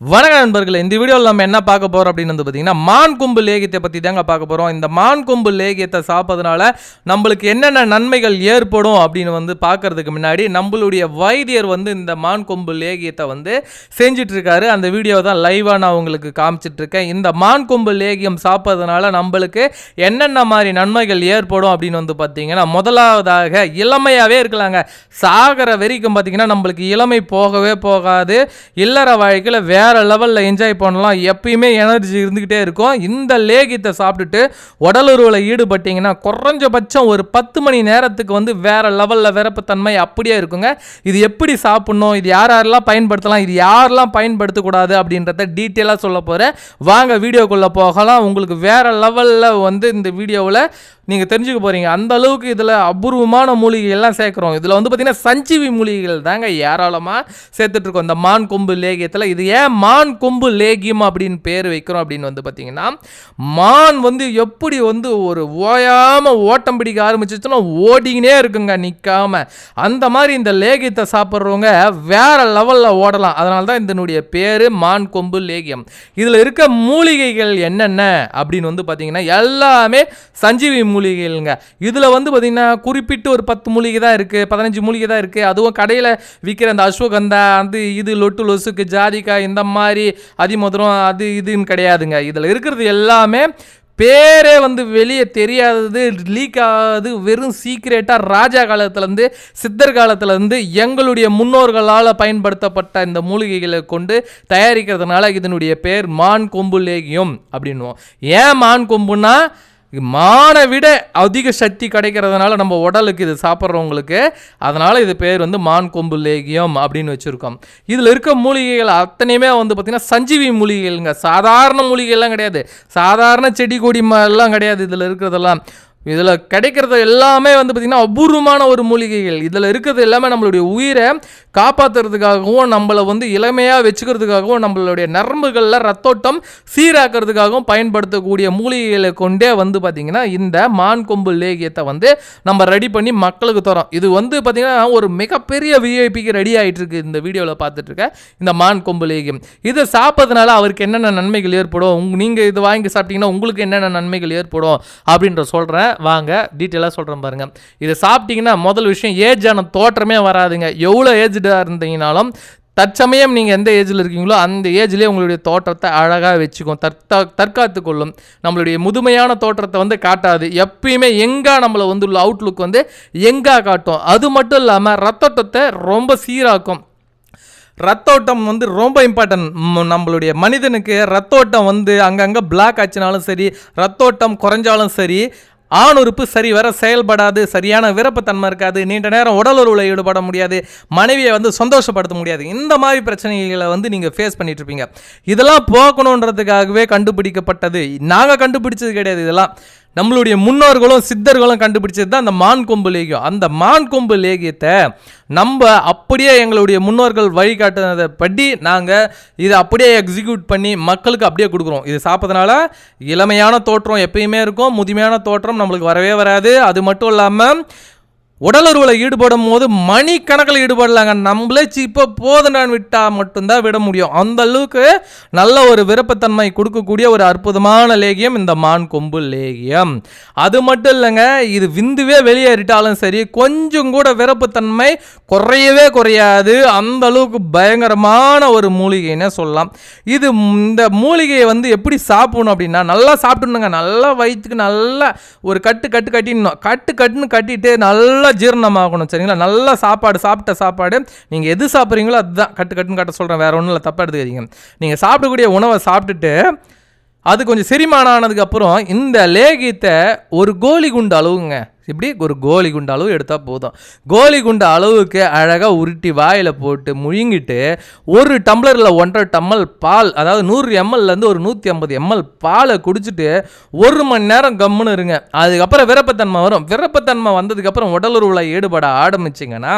வணக்க நண்பர்களே இந்த வீடியோவில் நம்ம என்ன பார்க்க போகிறோம் அப்படின்னு வந்து பார்த்தீங்கன்னா மான் கொம்பு லேகியத்தை பற்றி தாங்க பார்க்க போகிறோம் இந்த மான் கொம்பு லேகியத்தை சாப்பிட்றதுனால நம்மளுக்கு என்னென்ன நன்மைகள் ஏற்படும் அப்படின்னு வந்து பார்க்கறதுக்கு முன்னாடி நம்மளுடைய வைத்தியர் வந்து இந்த மான் கொம்பு லேகியத்தை வந்து செஞ்சிட்ருக்காரு. அந்த வீடியோ தான் லைவாக நான் உங்களுக்கு காமிச்சிட்ருக்கேன். இந்த மான் கொம்பு லேகியம் சாப்பிட்றதுனால நம்மளுக்கு என்னென்ன மாதிரி நன்மைகள் ஏற்படும் அப்படின்னு வந்து பார்த்தீங்கன்னா முதலாவதாக இளமையாகவே இருக்கலாங்க. சாகிற வரைக்கும் பார்த்தீங்கன்னா நம்மளுக்கு இளமை போகவே போகாது. இல்லற வாழ்க்கையில் வேற வேறு லெவலில் என்ஜாய் பண்ணலாம். எப்பயுமே எனர்ஜி இருந்துக்கிட்டே இருக்கும். இந்த லேகித்தை சாப்பிட்டுட்டு உடலுறவில் ஈடுபட்டீங்கன்னா குறைஞ்சபட்சம் ஒரு பத்து மணி நேரத்துக்கு வந்து வேறு லெவலில் விரப்புத்தன்மை அப்படியே இருக்குங்க. இது எப்படி சாப்பிட்ணும்? இது யார் யாரெல்லாம் பயன்படுத்தலாம்? இது யாரெல்லாம் பயன்படுத்தக்கூடாது அப்படின்றத டீட்டெயிலாக சொல்ல போகிறேன் வாங்க வீடியோக்குள்ளே போகலாம். உங்களுக்கு வேறு லெவலில் வந்து இந்த வீடியோவில் நீங்கள் தெரிஞ்சுக்க போகிறீங்க அந்த அளவுக்கு இதில் அபூர்வமான மூலிகைகள்லாம் சேர்க்குறோம். இதில் வந்து பார்த்திங்கன்னா சஞ்சீவி மூலிகைகள் தாங்க ஏராளமாக சேர்த்துட்ருக்கோம் இந்த மான் கொம்பு லேகியத்தில் இது ஏன் மான் கொம்பு லேகியம் அப்படின்னு பேர் வைக்கிறோம் அப்படின்னு வந்து பார்த்திங்கன்னா மான் வந்து எப்படி வந்து ஒரு ஓயாமல் ஓட்டம் பிடிக்க ஆரம்பிச்சிச்சுன்னா ஓடிக்கினே இருக்குங்க நிற்காம அந்த மாதிரி இந்த லேகியத்தை சாப்பிட்றவங்க வேறு லெவலில் ஓடலாம். அதனால தான் இதனுடைய பேர் மான் கொம்பு லேகியம். இதில் இருக்க மூலிகைகள் என்னென்ன அப்படின்னு வந்து பார்த்திங்கன்னா எல்லாமே சஞ்சீவி மூலிகைகள்ங்க. இதில் வந்து பார்த்திங்கன்னா குறிப்பிட்டு ஒரு பத்து மூலிகை தான் இருக்குது பதினஞ்சு மூலிகை தான் இருக்குது அதுவும் கடையில் விற்கிற அந்த அஸ்வகந்தா அது இது லொட்டு லொசுக்கு ஜாதிக்காய் இந்த மாதிரி அதிமதுரம் அது இதுன்னு கிடையாதுங்க. இதில் இருக்கிறது எல்லாமே பேரே வந்து வெளியே தெரியாதது லீக் ஆகாது வெறும் சீக்ரெட்டாக ராஜா காலத்துலேருந்து சித்தர் காலத்துலேருந்து எங்களுடைய முன்னோர்களால் பயன்படுத்தப்பட்ட இந்த மூலிகைகளை கொண்டு தயாரிக்கிறதுனால இதனுடைய பேர் மான் கொம்பு லேகியம் அப்படின்னுவோம். ஏன் மான் கொம்புன்னா மானை விட அதிக சக்தி கிடைக்கிறதுனால நம்ம உடலுக்கு இது சாப்பிட்றவங்களுக்கு அதனால் இது பேர் வந்து மான் கொம்பு லேகியம் அப்படின்னு வச்சுருக்கோம். இதில் இருக்க மூலிகைகள் அத்தனையுமே வந்து பார்த்திங்கன்னா சஞ்சீவி மூலிகைகள்ங்க. சாதாரண மூலிகைலாம் கிடையாது. சாதாரண செடி கொடி எல்லாம் கிடையாது இதில் இருக்கிறதெல்லாம். இதில் கிடைக்கிறது எல்லாமே வந்து பார்த்திங்கன்னா அபூர்வமான ஒரு மூலிகைகள். இதில் இருக்கிறது எல்லாமே நம்மளுடைய உயிரை காப்பாற்றுறதுக்காகவும் நம்மளை வந்து இளமையாக வச்சுக்கிறதுக்காகவும் நம்மளுடைய நரம்புகளில் ரத்தோட்டம் சீராக்கிறதுக்காகவும் பயன்படுத்தக்கூடிய மூலிகைகளை கொண்டே வந்து பார்த்திங்கன்னா இந்த மான் கொம்பு லேகியத்தை வந்து நம்ம ரெடி பண்ணி மக்களுக்கு தரோம் இது வந்து பார்த்திங்கன்னா ஒரு மிகப்பெரிய விஐபிக்கு ரெடி ஆகிட்டுருக்கு இந்த வீடியோவில் பார்த்துட்ருக்க இந்த மான் கொம்பு லேகியம். இதை சாப்பிட்றதுனால அவருக்கு என்னென்ன நன்மைகள் ஏற்படும்? உங் நீங்கள் இது வாங்கி சாப்பிட்டிங்கன்னா உங்களுக்கு என்னென்ன நன்மைகள் ஏற்படும்? அப்படின்ற சொல்கிறேன் வாங்க டீட்டெயிலாக சொல்கிறேன் பாருங்கள் இதை சாப்பிட்டீங்கன்னா முதல் விஷயம் ஏஜ் தோற்றமே வராதுங்க. எவ்வளோ ஏஜ்டாக இருந்தீங்கனாலும் தற்சமயம் நீங்கள் எந்த ஏஜில் இருக்கீங்களோ அந்த ஏஜ்லேயே உங்களுடைய தோற்றத்தை அழகாக வச்சுக்கும். தற்கா தற்காத்து கொள்ளும். நம்மளுடைய முதுமையான தோற்றத்தை வந்து காட்டாது. எப்பயுமே எங்கா நம்மளை வந்து உள்ள அவுட்லுக் வந்து எங்கா காட்டும். அது மட்டும் இல்லாமல் ரத்தோட்டத்தை ரொம்ப சீராக்கும். ரத்தோட்டம் வந்து ரொம்ப இம்பார்ட்டன்ட் நம்மளுடைய மனிதனுக்கு ரத்தோட்டம் வந்து அங்கங்கே பிளாக் ஆச்சுனாலும் சரி ரத்தோட்டம் குறைஞ்சாலும் சரி ஆண் உறுப்பு சரி வர செயல்படாது சரியான விருப்பத்தன்மை இருக்காது நீண்ட நேரம் உடல் உறவில் ஈடுபட முடியாது மனைவியை வந்து சந்தோஷப்படுத்த முடியாது. இந்த மாதிரி பிரச்சனைகளை வந்து நீங்கள் ஃபேஸ் பண்ணிட்டு இருப்பீங்க. இதெல்லாம் போக்கணுன்றதுக்காகவே கண்டுபிடிக்கப்பட்டது. நாங்கள் கண்டுபிடிச்சது கிடையாது இதெல்லாம். நம்மளுடைய முன்னோர்களும் சித்தர்களும் கண்டுபிடிச்சது தான் அந்த மான் கொம்பு லேகியம். அந்த மான் கொம்பு லேகியத்தை நம்ம அப்படியே எங்களுடைய முன்னோர்கள் வழிகாட்டுனதை படி நாங்கள் இதை அப்படியே எக்ஸிக்யூட் பண்ணி மக்களுக்கு அப்படியே கொடுக்குறோம். இது சாப்பிட்றதுனால இளமையான தோற்றம் எப்பயுமே இருக்கும் முதுமையான தோற்றம் நம்மளுக்கு வரவே வராது. அது மட்டும் இல்லாமல் உடலுறவில் ஈடுபடும் போது மணிக்கணக்கில் ஈடுபடலாங்க. நம்மளே இப்போ போதுனான் விட்டால் மட்டும்தான் விட முடியும். அந்த அளவுக்கு நல்ல ஒரு விருப்பத்தன்மை கொடுக்கக்கூடிய ஒரு அற்புதமான லேகியம் இந்த மான் கொம்பு லேகியம். அது மட்டும் இல்லைங்க இது விந்துவே வெளியேறிட்டாலும் சரி கொஞ்சம் கூட விருப்பத்தன்மை குறையவே குறையாது. அந்த அளவுக்கு பயங்கரமான ஒரு மூலிகைன்னு சொல்லலாம். இது இந்த மூலிகையை வந்து எப்படி சாப்பிடணும் அப்படின்னா நல்லா சாப்பிடணுங்க. நல்லா வயிற்றுக்கு நல்லா ஒரு கட்டு கட்டு கட்டிடணும். கட்டு கட்டுன்னு கட்டிட்டு நல்லா ஜீரணமாகணும் சரிங்களா? நல்லா சாப்பாடு சாப்பிட்ட சாப்பாடு நீங்கள் எது சாப்பிட்றீங்களோ அதுதான். கட்டு கட்டுன்னு கட்ட சொல்கிறேன் வேறு ஒன்றும் இல்லை தப்பாக எடுத்துக்காதீங்க. நீங்கள் சாப்பிடக்கூடிய உணவை சாப்பிட்டுட்டு அது கொஞ்சம் செரிமானம் ஆனதுக்கப்புறம் இந்த லேகியத்தை ஒரு கோலி குண்டு அளவுங்க இப்படி ஒரு கோலி குண்டு அளவு எடுத்தால் போதும். கோலி குண்டு அளவுக்கு அழகாக உருட்டி வாயில் போட்டு முழுங்கிட்டு ஒரு டம்ளரில் ஒன்றரை டம்மல் பால் அதாவது நூறு எம்எல்லேருந்து ஒரு நூற்றி ஐம்பது எம்எல் பாலை குடிச்சிட்டு ஒரு மணி நேரம் கம்முன்னு இருங்க. அதுக்கப்புறம் விருப்பத்தன்மை வரும். விருப்பத்தன்மை வந்ததுக்கப்புறம் உடலுறவில் ஈடுபட ஆரம்பிச்சிங்கன்னா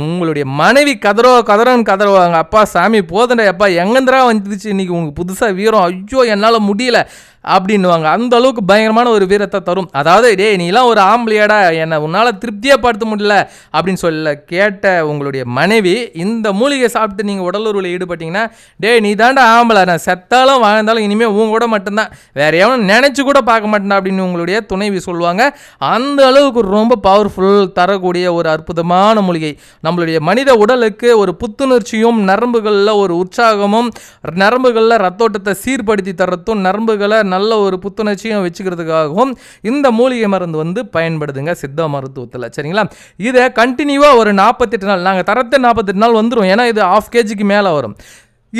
உங்களுடைய மனைவி கதறோ கதறோன்னு கதறுவாங்க. அப்பா சாமி போதண்டா அப்பா எங்கேந்திரா வந்துச்சு இன்றைக்கி உங்களுக்கு புதுசாக வீரம். ஐயோ என்னால் முடியல. அப்படின்னுவாங்க. அந்த அளவுக்கு பயங்கரமான ஒரு வீரத்தை தரும். அதாவது டேய் நீலாம் ஒரு ஆம்பளையாடா. என்னை உன்னால் திருப்தியாக படுத்த முடியல. அப்படின்னு சொல்ல கேட்ட உங்களுடைய மனைவி இந்த மூலிகை சாப்பிட்டு நீங்கள் உடலுறவில் ஈடுபட்டீங்கன்னா டேய் நீ தாண்டா ஆம்பளை. நான் செத்தாலும் வாழ்ந்தாலும் இனிமேல் உன் கூட மட்டும்தான். வேற எவனும் நினச்சி கூட பார்க்க மாட்டேன் அப்படின்னு உங்களுடைய துணைவி சொல்லுவாங்க. அந்த அளவுக்கு ரொம்ப பவர்ஃபுல் தரக்கூடிய ஒரு அற்புதமான மூலிகை. நம்மளுடைய மனித உடலுக்கு ஒரு புத்துணர்ச்சியும் நரம்புகளில் ஒரு உற்சாகமும் நரம்புகளில் ரத்தோட்டத்தை சீர்படுத்தி தரத்தும் நரம்புகளை நல்ல ஒரு புத்துணர்ச்சியும் வச்சுக்கிறதுக்காகவும் இந்த மூலிகை மருந்து வந்து பயன்படுதுங்க சித்த மருத்துவத்தில். சரிங்களா? இதை கண்டினியூவாக ஒரு நாற்பத்தெட்டு நாள் நாங்கள் தரத்தை நாற்பத்தெட்டு நாள் வந்துடும் ஏன்னா இது ஆஃப் கேஜிக்கு மேலே வரும்.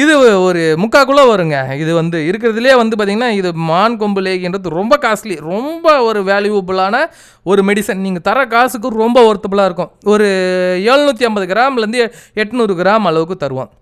இது ஒரு முக்காக்குள்ளே வருங்க. இது வந்து இருக்கிறதுலே வந்து பார்த்திங்கன்னா இது மான் கொம்பு லேகின்றது ரொம்ப காஸ்ட்லி ரொம்ப ஒரு வேல்யூபிளான ஒரு மெடிசன் நீங்கள் தர காசுக்கு ரொம்ப ஒர்த்தபுளாக இருக்கும். ஒரு எழுநூற்றி ஐம்பது கிராம்லேருந்து எட்நூறு கிராம் அளவுக்கு தருவோம்.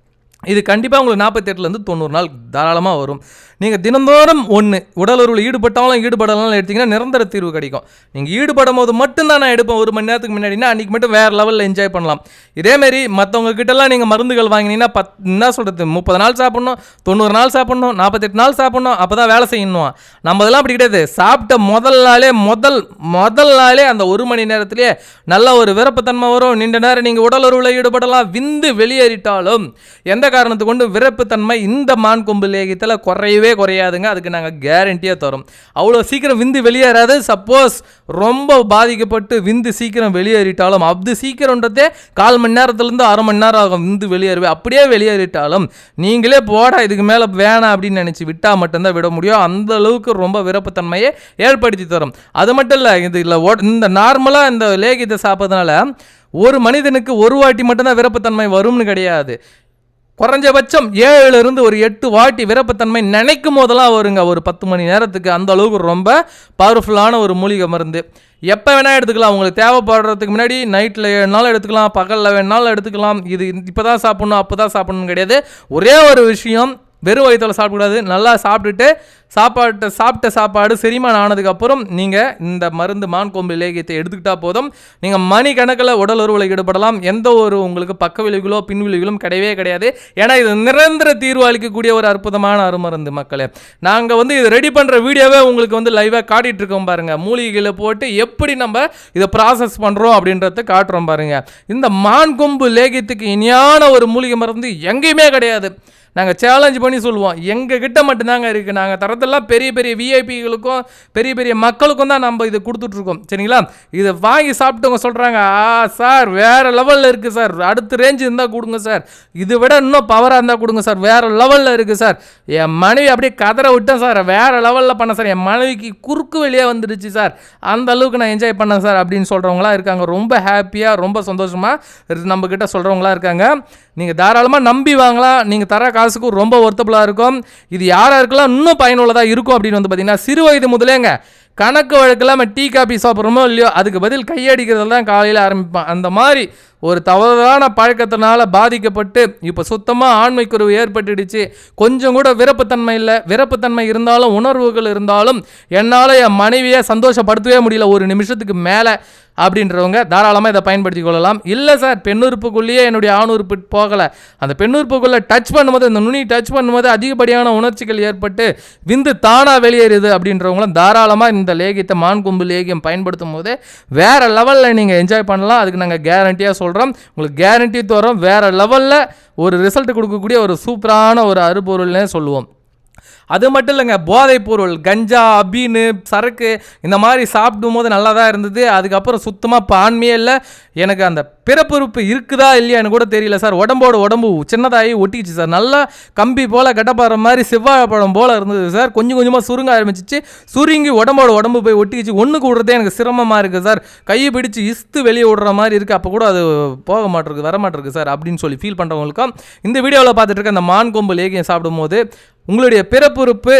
இது கண்டிப்பாக உங்களுக்கு நாற்பத்தெட்டுலேருந்து தொண்ணூறு நாள் தாராளமாக வரும். நீங்கள் தினந்தோறும் ஒன்று உடலுறவில் ஈடுபட்டாலும் ஈடுபடலாம் எடுத்திங்கன்னா நிரந்தர தீர்வு கிடைக்கும். நீங்கள் ஈடுபடும் போது மட்டும்தான் நான் எடுப்பேன். ஒரு மணி நேரத்துக்கு முன்னாடினா அன்றைக்கி மட்டும் வேறு லெவலில் என்ஜாய் பண்ணலாம். இதேமாரி மற்றவங்க கிட்டலாம் நீங்கள் மருந்துகள் வாங்கினீங்கன்னா பத் என்ன சொல்கிறது முப்பது நாள் சாப்பிட்ணும் தொண்ணூறு நாள் சாப்பிட்ணும் நாற்பத்தெட்டு நாள் சாப்பிட்ணும் அப்போ தான் வேலை செய்யணும் நம்ம அதெல்லாம் அப்படி கிடையாது. சாப்பிட்ட முதல் நாளே முதல் முதல் நாளே அந்த ஒரு மணி நேரத்திலே நல்ல ஒரு விருப்பத்தன்மை வரும். நீண்ட நேரம் நீங்கள் உடலுறவில் ஈடுபடலாம். விந்து வெளியேறிட்டாலும் எந்த காரணத்து கொண்டு விருப்பத்தன்மை இந்த மான் கொம்பு லேகியத்தில் குறையவே குறையாதுங்க. அதுக்கு நாங்கள் கேரண்டியாக தரோம். அவ்வளோ சீக்கிரம் விந்து வெளியேறாது. சப்போஸ் ரொம்ப பாதிக்கப்பட்டு விந்து சீக்கிரம் வெளியேறிட்டாலும் அப்படி சீக்கிரன்றதே கால் மணி நேரத்துலேருந்து அரை மணி நேரம் ஆகும் விந்து வெளியேறுவே. அப்படியே வெளியேறிட்டாலும் நீங்களே போட இதுக்கு மேலே வேணாம் அப்படின்னு நினச்சி விட்டால் மட்டும்தான் விட முடியும். அந்த அளவுக்கு ரொம்ப விருப்பத்தன்மையை ஏற்படுத்தி தரும். அது மட்டும் இல்லை இது இல்லை இந்த நார்மலாக இந்த லேகியத்தை சாப்பிட்றதுனால ஒரு மனிதனுக்கு ஒரு வாட்டி மட்டும்தான் விருப்பத்தன்மை வரும்னு கிடையாது. குறைஞ்சபட்சம் ஏழுல இருந்து ஒரு எட்டு வாட்டி விருப்பத்தன்மை நினைக்கும் போதெல்லாம் வருங்க. ஒரு பத்து மணி நேரத்துக்கு அந்த அளவுக்கு ரொம்ப பவர்ஃபுல்லான ஒரு மூலிகை மருந்து. எப்போ வேணால் எடுத்துக்கலாம். உங்களுக்கு தேவைப்படுறதுக்கு முன்னாடி நைட்டில் வேணாலும் எடுத்துக்கலாம். பகலில் வேணாலும் எடுத்துக்கலாம். இது இப்போ தான் சாப்பிட்ணும் அப்போ தான் சாப்பிட்ணும் கிடையாது. ஒரே ஒரு விஷயம் வெறும் வயிற்றில் சாப்பிடக்கூடாது. நல்லா சாப்பிட்டுட்டு சாப்பாட்டை சாப்பிட்ட சாப்பாடு செரிமானம் ஆனதுக்கப்புறம் நீங்கள் இந்த மருந்து மான் கொம்பு இலேகியத்தை எடுத்துக்கிட்டால் போதும். நீங்கள் மணி கணக்கில் உடல் உறவில் ஈடுபடலாம். எந்த ஒரு உங்களுக்கு பக்க விளைவுகளோ பின்விளைவுகளும் கிடையவே கிடையாது. ஏன்னா இது நிரந்தர தீர்வு அளிக்கக்கூடிய ஒரு அற்புதமான அருமருந்து மக்களே. நாங்கள் வந்து இது ரெடி பண்ணுற வீடியோவே உங்களுக்கு வந்து லைவாக காட்டிகிட்டு இருக்கோம் பாருங்கள் மூலிகைகளை போட்டு எப்படி நம்ம இதை ப்ராசஸ் பண்ணுறோம் அப்படின்றத காட்டுறோம் பாருங்கள் இந்த மான் கொம்பு லேகியத்துக்கு இனியான ஒரு மூலிகை மருந்து எங்கேயுமே கிடையாது. நாங்கள் சேலஞ்ச் பண்ணி சொல்லுவோம். எங்கள் கிட்ட மட்டும்தாங்க இருக்குது நாங்கள் தரத்தெல்லாம் பெரிய பெரிய விஐபிகளுக்கும் பெரிய பெரிய மக்களுக்கும் தான் நம்ம இதை கொடுத்துட்ருக்கோம். சரிங்களா? இதை வாங்கி சாப்பிட்டவங்க சொல்கிறாங்க ஆ சார் வேறு லெவலில் இருக்குது சார் அடுத்த ரேஞ்சு இருந்தால் கொடுங்க சார் இதை விட இன்னும் பவராக இருந்தால் கொடுங்க சார் வேறு லெவலில் இருக்குது சார் என் மனைவி அப்படியே கதற விட்டேன் சார் வேறு லெவலில் பண்ண சார் என் மனைவிக்கு குறுக்கு வெளியே வந்துடுச்சு சார் அந்த அளவுக்கு நான் என்ஜாய் பண்ணேன் சார் அப்படின்னு சொல்கிறவங்களாம் இருக்காங்க. ரொம்ப ஹாப்பியாக ரொம்ப சந்தோஷமாக நம்மக்கிட்ட சொல்கிறவங்களாம் இருக்காங்க. நீங்கள் தாராளமாக நம்பி வாங்கலாம். நீங்கள் தர காசுக்கும் ரொம்ப ஒர்த்தபுளாக இருக்கும். இது யார் யாருக்கெல்லாம் இன்னும் பயனுள்ளதாக இருக்கும் அப்படின்னு வந்து பார்த்தீங்கன்னா சிறு வயது முதலேங்க கணக்கு வழக்கில் நம்ம டீ காபி சாப்பிட்றோமோ இல்லையோ அதுக்கு பதில் கையடிக்கிறது தான் காலையில் ஆரம்பிப்பான். அந்த மாதிரி ஒரு தவறான பழக்கத்தினால பாதிக்கப்பட்டு இப்போ சுத்தமாக ஆண்மைக்குறவு ஏற்பட்டுடுச்சு. கொஞ்சம் கூட விருப்பத்தன்மை இல்லை. விருப்பத்தன்மை இருந்தாலும் உணர்வுகள் இருந்தாலும் என்னால் என் மனைவியை சந்தோஷப்படுத்தவே முடியல ஒரு நிமிஷத்துக்கு மேலே. அப்படின்றவங்க தாராளமாக இதை பயன்படுத்தி கொள்ளலாம். இல்லை சார் பெண்ணுறுப்புக்குள்ளேயே என்னுடைய ஆணுறுப்பு போகலை. அந்த பெண்ணுறுப்புக்குள்ளே டச் பண்ணும்போது அந்த நுனி டச் பண்ணும்போது அதிகப்படியான உணர்ச்சிகள் ஏற்பட்டு விந்து தானாக வெளியேறுது அப்படின்றவங்களும் தாராளமாக இந்த லேகியத்தை மான் கொம்பு லேகியம் பயன்படுத்தும் போது வேறு லெவலில் நீங்கள் என்ஜாய் பண்ணலாம். அதுக்கு நாங்கள் கேரண்டியாக சொல்கிறோம் உங்களுக்கு கேரண்டி தரோம். வேறு லெவலில் ஒரு ரிசல்ட் கொடுக்கக்கூடிய ஒரு சூப்பரான ஒரு அறுபொருள்னே சொல்லுவோம். அது மட்டும் இல்லைங்க போதைப் பொருள் கஞ்சா அபீனு சரக்கு இந்த மாதிரி சாப்பிடும் போது நல்லா தான் இருந்தது. அதுக்கப்புறம் சுத்தமாக இப்போ ஆண்மையே இல்லை. எனக்கு அந்த பிறப்புறுப்பு இருக்குதா இல்லையான்னு கூட தெரியல சார். உடம்போட உடம்பு சின்னதாகி ஒட்டிக்கிச்சு சார். நல்லா கம்பி போல் கட்டப்பாற மாதிரி செவ்வாழை பழம் போல் இருந்தது சார். கொஞ்சம் கொஞ்சமாக சுருங்க ஆரம்பிச்சிச்சு. சுருங்கி உடம்போட உடம்பு போய் ஒட்டிக்கிச்சு. ஒன்றுக்கு விடுறதே எனக்கு சிரமமாக இருக்குது சார். கையை பிடிச்சு இஸ்து வெளியே விடுற மாதிரி இருக்குது அப்போ கூட அது போக மாட்டிருக்கு வர மாட்டிருக்கு சார் அப்படின்னு சொல்லி ஃபீல் பண்ணுறவங்களுக்கும் இந்த வீடியோவில் பார்த்துட்டு இருக்க அந்த மான் கொம்பு லேகியம் சாப்பிடும்போது உங்களுடைய பிறப்புறுப்பு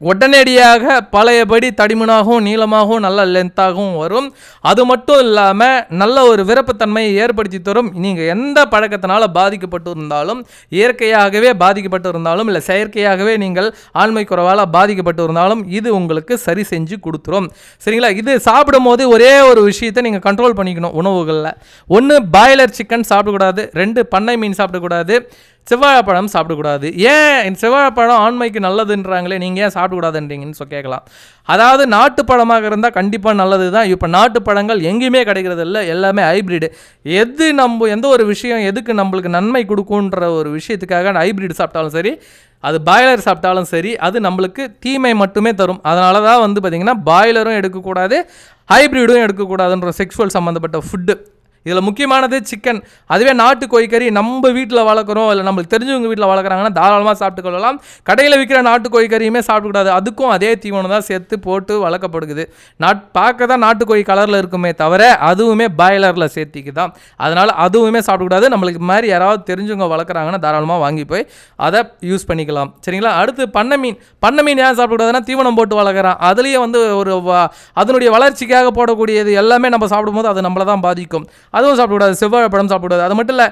உடனடியாக பழையபடி தடிமனாகவும் நீளமாகவும் நல்ல லென்த்தாகவும் வரும். அது மட்டும் இல்லாமல் நல்ல ஒரு விருப்பத்தன்மையை ஏற்படுத்தி தரும். நீங்கள் எந்த பழக்கத்தினால பாதிக்கப்பட்டு இருந்தாலும் இயற்கையாகவே பாதிக்கப்பட்டு இருந்தாலும் இல்லை செயற்கையாகவே நீங்கள் ஆண்மை குறைவால் பாதிக்கப்பட்டு இருந்தாலும் இது உங்களுக்கு சரி செஞ்சு கொடுத்துரும். சரிங்களா? இது சாப்பிடும்போது ஒரே ஒரு விஷயத்தை நீங்கள் கண்ட்ரோல் பண்ணிக்கணும் உணவுகளில். ஒன்று பாய்லர் சிக்கன் சாப்பிடக்கூடாது ரெண்டு பண்ணை மீன் சாப்பிடக்கூடாது செவ்வாழைப்பழம் சாப்பிடக்கூடாது. ஏன்? இந்த செவ்வாழைப்பழம் ஆண்மைக்கு நல்லதுன்றாங்களே நீங்கள் ஏன் சாப்பிடக்கூடாதுன்றீங்கன்னு சொல்லி கேட்கலாம். அதாவது நாட்டுப்பழமாக இருந்தால் கண்டிப்பாக நல்லது தான் இப்போ நாட்டுப்பழங்கள் எங்கேயுமே கிடைக்கிறது இல்லை எல்லாமே ஹைப்ரிடு எது நம்ம எந்த ஒரு விஷயம் எதுக்கு நம்மளுக்கு நன்மை கொடுக்குன்ற ஒரு விஷயத்துக்காக ஹைப்ரிட் சாப்பிட்டாலும் சரி அது பாய்லர் சாப்பிட்டாலும் சரி அது நம்மளுக்கு தீமை மட்டுமே தரும். அதனால தான் வந்து பார்த்திங்கன்னா பாய்லரும் எடுக்கக்கூடாது ஹைப்ரிடும் எடுக்கக்கூடாதுன்ற செக்ஷுவல் சம்மந்தப்பட்ட ஃபுட்டு இதில் முக்கியமானது சிக்கன் அதுவே நாட்டு கோழிக்கறி நம்ம வீட்டில் வளர்க்குறோம் இல்லை நம்மளுக்கு தெரிஞ்சவங்க வீட்டில் வளர்க்குறாங்கன்னா தாராளமாக சாப்பிட்டு கொள்ளலாம். கடையில் விற்கிற நாட்டு கோழிக்கறியுமே சாப்பிடக்கூடாது. அதுக்கும் அதே தீவனம் தான் சேர்த்து போட்டு வளர்க்கப்படுது நாட் பார்க்க தான் நாட்டு கோழி கலரில் இருக்குமே தவிர அதுவுமே பாய்லரில் சேர்த்திக்கு தான் அதனால் அதுவுமே சாப்பிடக்கூடாது. நம்மளுக்கு மாதிரி யாராவது தெரிஞ்சவங்க வளர்க்குறாங்கன்னா தாராளமாக வாங்கி போய் அதை யூஸ் பண்ணிக்கலாம். சரிங்களா? அடுத்து பண்ணை மீன். பண்ணை மீன் ஏன் சாப்பிடக்கூடாதுன்னா தீவனம் போட்டு வளர்க்குறான். அதுலேயே வந்து ஒரு அதனுடைய வளர்ச்சிக்காக போடக்கூடியது எல்லாமே நம்ம சாப்பிடும்போது அது நம்மளை தான் பாதிக்கும். அதுவும் சாப்பிடக்கூடாது செவ்வாழைப்பழம் சாப்பிடக்கூடாது. அது மட்டும் இல்லை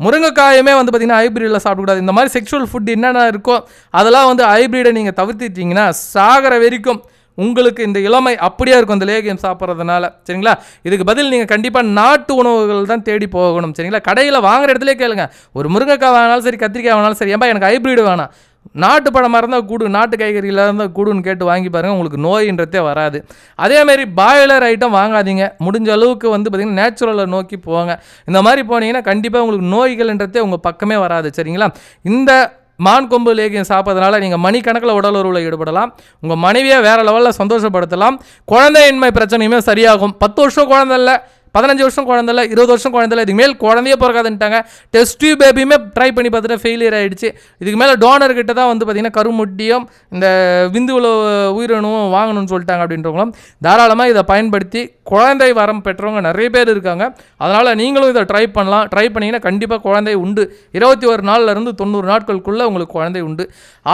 முருங்கைக்காயுமே வந்து பார்த்திங்கன்னா ஹைப்ரிடில் சாப்பிடக்கூடாது. இந்த மாதிரி செக்ஷுவல் ஃபுட் என்னென்ன இருக்கோ அதெல்லாம் வந்து ஹைப்ரிடை நீங்கள் தவிர்த்துட்டிங்கன்னா சாகிற வரைக்கும் உங்களுக்கு இந்த இளமை அப்படியே இருக்கும். இந்த லேகியம் சாப்பிட்றதுனால. சரிங்களா? இதுக்கு பதில் நீங்கள் கண்டிப்பாக நாட்டு உணவுகள் தான் தேடி போகணும். சரிங்களா? கடையில் வாங்குற இடத்துல கேளுங்க. ஒரு முருங்கைக்காய் வாங்கினாலும் சரி கத்திரிக்காய் வாங்கினாலும் சரி ஏன்பா எனக்கு ஹைப்ரிட் வேணாம். நாட்டு பழமாக இருந்தால் கூடு நாட்டு காய்கறிகளாக இருந்தால் கூடுன்னு கேட்டு வாங்கி பாருங்கள் உங்களுக்கு நோயின்றதே வராது. அதேமாரி பாய்லர் ஐட்டம் வாங்காதீங்க. முடிஞ்ச அளவுக்கு வந்து பார்த்திங்கன்னா நேச்சுரலை நோக்கி போங்க. இந்த மாதிரி போனீங்கன்னா கண்டிப்பாக உங்களுக்கு நோய்கள்ன்றதே உங்கள் பக்கமே வராது சரிங்களா? இந்த மான் கொம்பு லேகியம் சாப்பிட்றதுனால நீங்கள் மணிக்கணக்கில் உடல் உறவில் ஈடுபடலாம். உங்கள் மனைவியை வேறு லெவலில் சந்தோஷப்படுத்தலாம். குழந்தையின்மை பிரச்சனையுமே சரியாகும். பத்து வருஷம் குழந்தை இல்லை. பதினஞ்சு வருஷம் குழந்தை இல்லை இருபது வருஷம் குழந்தை இதுக்கு மேல் குழந்தையே பிறக்காதுன்ட்டாங்க டெஸ்ட் டியூப் பேபியுமே ட்ரை பண்ணி பார்த்துட்டு ஃபெயிலியர் ஆகிடுச்சு இதுக்கு மேலே டோனர் கிட்ட தான் வந்து பார்த்திங்கன்னா கருமுட்டியும் இந்த விந்துவில் உயிரணுவும் வாங்கணும்னு சொல்லிட்டாங்க அப்படின்றவங்களும் தாராளமாக இதை பயன்படுத்தி குழந்தை வரம் பெற்றவங்க நிறைய பேர் இருக்காங்க. அதனால் நீங்களும் இதை ட்ரை பண்ணலாம். ட்ரை பண்ணிங்கன்னா கண்டிப்பாக குழந்தை உண்டு. இருபத்தி ஒரு நாள்லேருந்து தொண்ணூறு நாட்களுக்குள்ளே உங்களுக்கு குழந்தை உண்டு.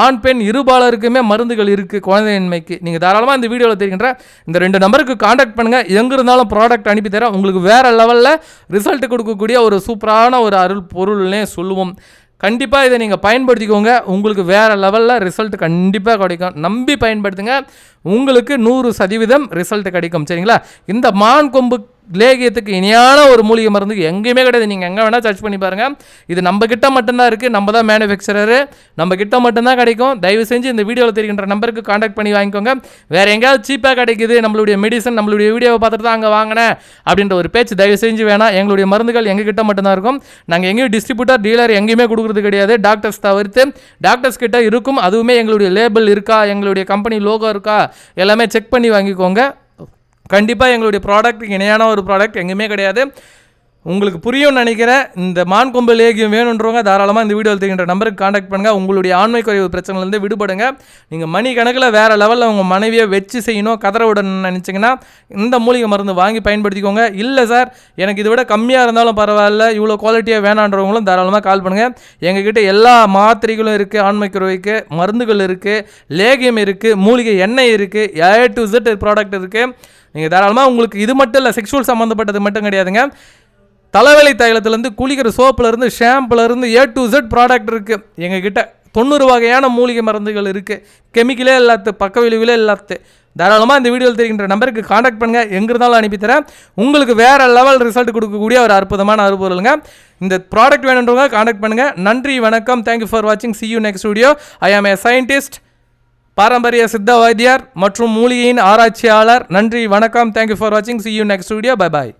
ஆண் பெண் இருபாலருக்குமே மருந்துகள் இருக்குது குழந்தையின்மைக்கு நீங்கள் தாராளமாக இந்த வீடியோவில் தெரிகின்ற இந்த ரெண்டு நம்பருக்கு காண்டாக்ட் பண்ணுங்கள் எங்கே இருந்தாலும் ப்ராடக்ட் அனுப்பி தரேன். உங்களுக்கு வேறு லெவலில் ரிசல்ட் கொடுக்கக்கூடிய ஒரு சூப்பரான ஒரு அருள் பொருள்னே சொல்லுவோம். கண்டிப்பாக இதை நீங்கள் பயன்படுத்திக்கோங்க. உங்களுக்கு வேறு லெவலில் ரிசல்ட் கண்டிப்பாக கிடைக்கும். நம்பி பயன்படுத்துங்க. உங்களுக்கு நூறு சதவீதம் ரிசல்ட் கிடைக்கும். சரிங்களா? இந்த மான் கொம்பு லேகியத்துக்கு இணையான ஒரு மூலிகை மருந்து எங்கேயுமே கிடையாது. நீங்கள் எங்கே வேணால் சர்ச் பண்ணி பாருங்கள் இது நம்ம கிட்ட மட்டும்தான் இருக்குது நம்ம தான் மேனுஃபேக்சரரு நம்ம கிட்ட மட்டும்தான் கிடைக்கும். தயவு செஞ்சு இந்த வீடியோவில் தெரிகின்ற நம்பருக்கு காண்டாக்ட் பண்ணி வாங்கிக்கோங்க. வேறு எங்கேயாவது சீப்பாக கிடைக்குது. நம்மளுடைய மெடிசன் நம்மளுடைய வீடியோவை பார்த்துட்டு தான் அங்கே வாங்கினேன் அப்படின்ற ஒரு பேச்சு தயவு செஞ்சு வேணாம் எங்களுடைய மருந்துகள் எங்கள் கிட்ட மட்டும்தான் இருக்கும். நாங்கள் எங்கேயும் டிஸ்ட்ரிபியூட்டர் டீலர் எங்கேயுமே கொடுக்குறது கிடையாது. டாக்டர்ஸ் தவிர்த்து டாக்டர்ஸ் கிட்ட இருக்கும். அதுவுமே எங்களுடைய லேபிள் இருக்கா? எங்களுடைய கம்பெனி லோகோ இருக்கா? எல்லாமே செக் பண்ணி வாங்கிக்கோங்க. கண்டிப்பாக எங்களுடைய ப்ராடக்ட் இணையான ஒரு ப்ராடக்ட் எங்கேயுமே கிடையாது. உங்களுக்கு புரியும்னு நினைக்கிறேன் இந்த மான் கொம்பு லேகியம் வேணுன்றவங்க தாராளமாக இந்த வீடியோவில் தெரிகின்ற நம்பருக்கு காண்டாக்ட் பண்ணுங்கள் உங்களுடைய ஆண்மை குறைவு பிரச்சனைலேருந்து விடுபடுங்க. நீங்கள் மணி கணக்கில் வேறு லெவலில் உங்கள் மனைவியை வச்சு செய்யணும் கதற விடணும்னு நினச்சிங்கன்னா இந்த மூலிகை மருந்து வாங்கி பயன்படுத்திக்கோங்க. இல்லை சார் எனக்கு இதை விட கம்மியாக இருந்தாலும் பரவாயில்ல இவ்வளோ குவாலிட்டியாக வேணான்றவங்களும் தாராளமாக கால் பண்ணுங்கள் எங்ககிட்ட எல்லா மாத்திரைகளும் இருக்குது ஆண்மை குறைவுக்கு மருந்துகள் இருக்குது லேகியம் இருக்குது மூலிகை எண்ணெய் இருக்குது ஏ டு இசட் ப்ராடக்ட் இருக்குது நீங்கள் தாராளமாக உங்களுக்கு இது மட்டும் இல்லை செக்ஷுவல் சம்மந்தப்பட்டது மட்டும் கிடையாதுங்க. தலைவலி தைலத்துலேருந்து குளிக்கிற சோப்புலேருந்து ஷாம்புலேருந்து ஏ டு ஜெட் ப்ராடக்ட் இருக்குது எங்ககிட்ட தொண்ணூறு வகையான மூலிகை மருந்துகள் இருக்குது கெமிக்கலே இல்லாத்து பக்க விளைவுகளே இல்லாத்து. தாராளமாக இந்த வீடியோவில் தெரிகின்ற நம்பருக்கு காண்டாக்ட் பண்ணுங்கள் எங்கே இருந்தாலும் அனுப்பித்தரேன் உங்களுக்கு வேறு லெவல் ரிசல்ட் கொடுக்கக்கூடிய ஒரு அற்புதமான அறுபொருளுங்க. இந்த ப்ராடக்ட் வேணுன்றவங்க காண்டாக்ட் பண்ணுங்கள் நன்றி வணக்கம். தேங்க்யூ ஃபார் வாட்சிங் see you next video I am a scientist பாரம்பரிய சித்த வைத்தியார் மற்றும் மூலிகையின் ஆராய்ச்சியாளர். நன்றி வணக்கம். தேங்க்யூ ஃபார் வாட்சிங் see you next video bye bye